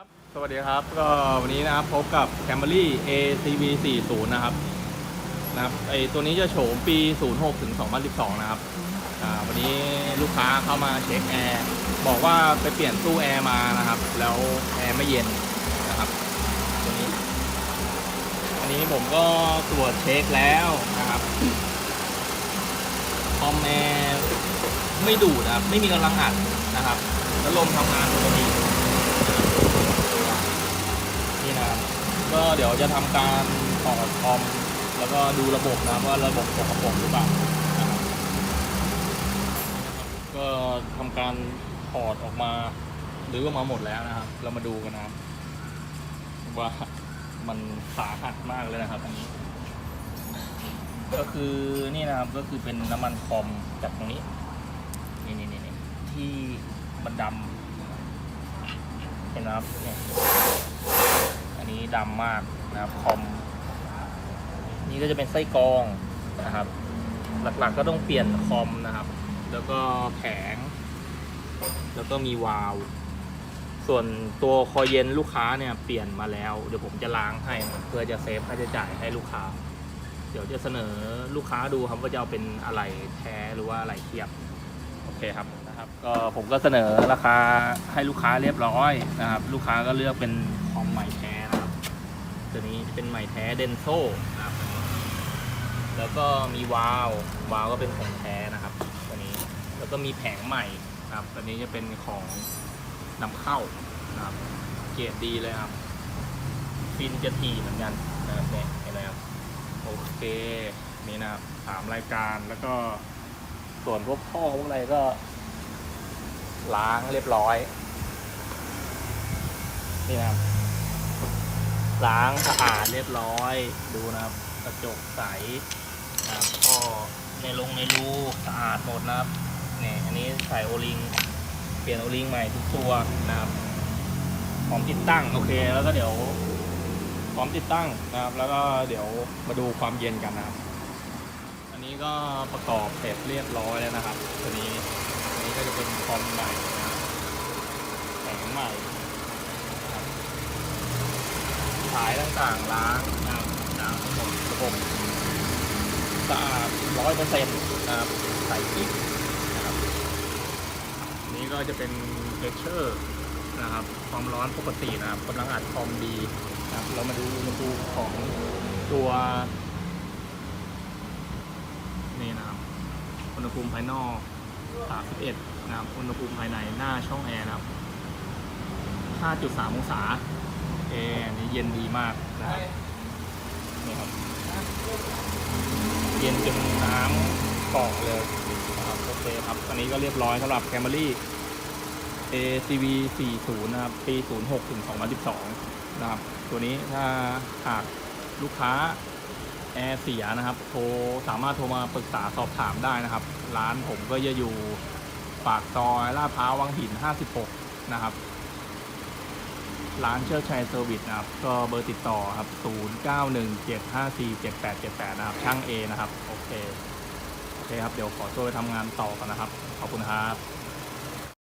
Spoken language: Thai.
ครับ สวัสดีครับ ก็วันนี้นะครับพบกับ Camry ACV 40 นะครับ นะครับ ไอตัวนี้จะโฉมปี 06 ถึง 2012 นะครับ อ่า วันนี้ลูกค้าเข้ามาเช็คแอร์ บอกว่าไปเปลี่ยนตู้แอร์มานะครับ แล้วแอร์ไม่เย็นนะครับ ตัวนี้ อันนี้ผมก็ตรวจเช็คแล้วนะครับ คอมแอร์ไม่ดูดนะครับ ไม่มีกำลังอัดนะครับ แล้วลมทำงานปกติ นี่นะครับ ก็เดี๋ยวจะทำการถอดคอมแล้วก็ดูระบบนะว่าระบบสกปรกหรือเปล่าก็ทำการถอดออกมาหรือออกมาหมดแล้วนะครับ เรามาดูกันนะครับว่ามันสาหัสมากเลยนะครับอันนี้ ก็คือนี่นะครับก็คือเป็นน้ำมันคอมจากตรงนี้นี่นี่นี่ที่มันดำเห็นไหมครับเนี่ย นี้ดำมากนะครับคอม นี่ก็จะเป็นไส้กรองนะครับ หลักๆก็ต้องเปลี่ยนคอมนะครับ แล้วก็แผง แล้วก็มีวาล์วส่วนตัวคอยเย็นลูกค้าเนี่ยเปลี่ยนมาแล้ว เดี๋ยวผมจะล้างให้เพื่อจะเซฟค่าใช้จ่ายให้ลูกค้า เดี๋ยวจะเสนอลูกค้าดูครับว่าจะเอาเป็นอะไรแท้หรือว่าอะไรเทียบโอเคครับนะครับก็ผมก็เสนอราคาให้ลูกค้าเรียบร้อยนะครับ ลูกค้าก็เลือกเป็นคอมใหม่แท้ ตัวนี้เป็นใหม่แท้เดนโซนะครับ แล้วก็มีวาล์ววาล์วก็เป็นของแท้นะครับตัวนี้ แล้วก็มีแผงใหม่ครับตัวนี้จะเป็นของนำเข้านะครับ เกรดดีเลยครับ ฟินจะถี่เหมือนกันนะครับเนี่ยเห็นไหมครับโอเคนี่นะครับสามรายการแล้วก็ส่วนพวกท่อพวกอะไรก็ ล้างเรียบร้อย นี่นะครับ ล้างสะอาดเรียบร้อย ดูนะครับ กระจกใสนะครับท่อในลงในรูสะอาดหมดนะครับนี่อันนี้ใส่โอลิง เปลี่ยนโอลิงใหม่ทุกตัวนะครับพร้อมติดตั้งโอเค แล้วก็เดี๋ยวพร้อมติดตั้งนะครับ แล้วก็เดี๋ยวมาดูความเย็นกันนะครับ อันนี้ก็ประกอบเสร็จเรียบร้อยแล้วนะครับ ตัวนี้อันนี้ก็จะเป็นคอมใหม่แผงใหม่นะครับสายต่างๆล้างนะครับล้างทั้งหมดระบบสะอาดร้อยเปอร์เซ็นต์นะครับใส่กิ๊กนะครับนี้ก็จะเป็นเพชเชอร์นะครับความร้อนปกตินะครับกำลังอัดคอมดีนะครับเรามาดูอุณหภูมิของตัวนี่นะครับอุณหภูมิภายนอก31นะครับอุณหภูมิภายในหน้าช่องแอร์นะครับ5.3องศา แอร์อันนี้เย็นดีมากนะครับนี่ครับ เย็นจนน้ำกรอกเลยนะครับโอเคครับอันนี้ก็เรียบร้อยสำหรับ Camry ACV 40 นะครับ ปี 06 ถึง 2012 นะครับ ตัวนี้ถ้าหากลูกค้าแอร์เสียนะครับ โทรสามารถโทรมาปรึกษาสอบถามได้นะครับ ร้านผมก็จะอยู่ปากซอยลาดพร้าววังหิน 56 นะครับ ร้านเชิดชัยเซอร์วิสนะครับ ก็เบอร์ติดต่อครับ 0917547878 นะครับ ช่างเอนะครับ โอเค โอเคครับ เดี๋ยวขอตัวไปทำงานต่อกันนะครับ ขอบคุณครับ